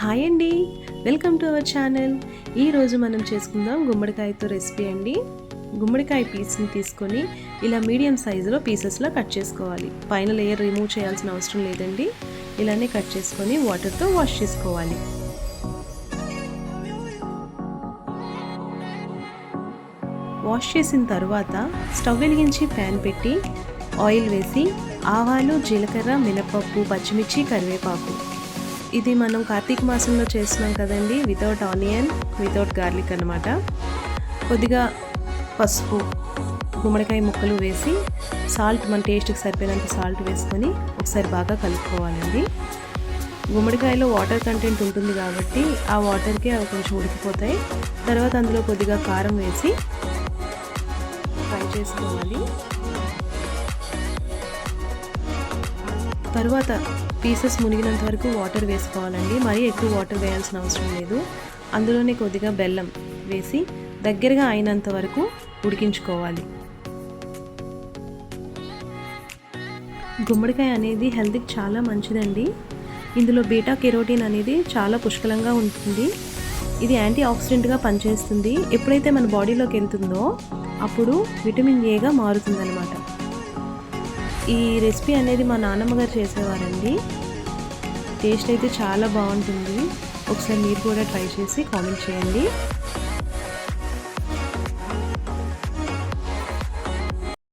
Hi అండి. Welcome to our channel. ఈరోజు మనం చేసుకుందాం గుమ్మడికాయతో రెసిపీ అండి. గుమ్మడికాయ పీస్ని తీసుకొని ఇలా మీడియం సైజులో పీసెస్లో కట్ చేసుకోవాలి. పైన లేయర్ రిమూవ్ చేయాల్సిన అవసరం లేదండి. ఇలానే కట్ చేసుకొని వాటర్తో వాష్ చేసుకోవాలి. వాష్ చేసిన తర్వాత స్టవ్ వెలిగించి ప్యాన్ పెట్టి ఆయిల్ వేసి ఆవాలు జీలకర్ర మినపప్పు పచ్చిమిర్చి కరివేపాకు ఇది మనం కార్తీక మాసంలో చేస్తున్నాం కదండి వితౌట్ ఆనియన్ వితౌట్ గార్లిక్ అనమాట కొద్దిగా పసుపు గుమ్మడికాయ ముక్కలు వేసి సాల్ట్ మన టేస్ట్కి సరిపోయినంత సాల్ట్ వేసుకొని ఒకసారి బాగా కలుపుకోవాలండి. గుమ్మడికాయలో వాటర్ కంటెంట్ ఉంటుంది కాబట్టి ఆ వాటర్కి అవి కొంచెం ఉడికిపోతాయి. తర్వాత అందులో కొద్దిగా కారం వేసి ఫ్రై చేసుకోవాలి. తర్వాత పీసెస్ మునిగినంత వరకు వాటర్ వేసుకోవాలండి. మరీ ఎక్కువ వాటర్ వేయాల్సిన అవసరం లేదు. అందులోనే కొద్దిగా బెల్లం వేసి దగ్గరగా అయినంత వరకు ఉడికించుకోవాలి. గుమ్మడికాయ అనేది హెల్త్కి చాలా మంచిదండి. ఇందులో బీటా కెరోటిన్ అనేది చాలా పుష్కలంగా ఉంటుంది. ఇది యాంటీ ఆక్సిడెంట్గా పనిచేస్తుంది. ఎప్పుడైతే మన బాడీలోకి వెళ్తుందో అప్పుడు విటమిన్ ఏగా మారుతుందన్నమాట. ఈ రెసిపీ అనేది మా నాన్నమ్మ గారు చేసేవారండి. టేస్ట్ అయితే చాలా బాగుంటుంది. ఒకసారి మీరు కూడా ట్రై చేసి కామెంట్ చేయండి.